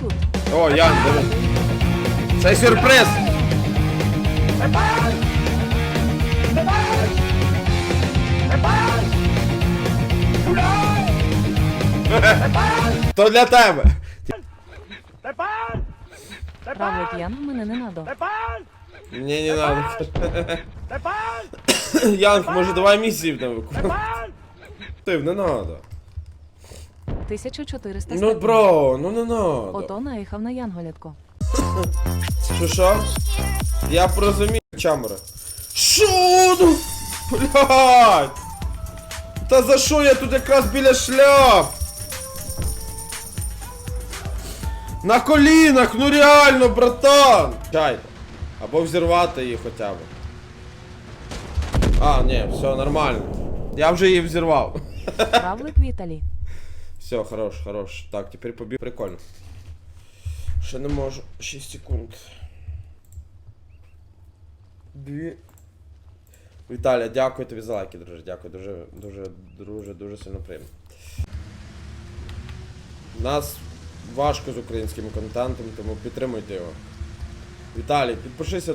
тут. О, Ян, диви. Це сюрприз! То для тебе. Равлик Ян, мене не надо. Ні, не надо. Янг, може давай місію не виконуй. Ти, не надо. 1400 Ну, бро, ну не надо. Ото наїхав на Янголятко. Що що? Я порозумію, чамера. Що? Ну? Блядь! Та за що я тут якраз біля шляп? На колінах, ну реально, братан! Чайте. Або взірвати її хоча б. А, ні, все нормально. Я вже її взірвав. Равлик Віталі. Все, хорош, хорош. Так, тепер побіг. Прикольно. Ще не можу. 6 секунд. Дві. Віталя, дякую тобі за лайки, друже. Дякую, дуже, дуже, дуже, дуже сильно приємно. Нас важко з українським контентом, тому підтримуйте його. Віталій, підпишися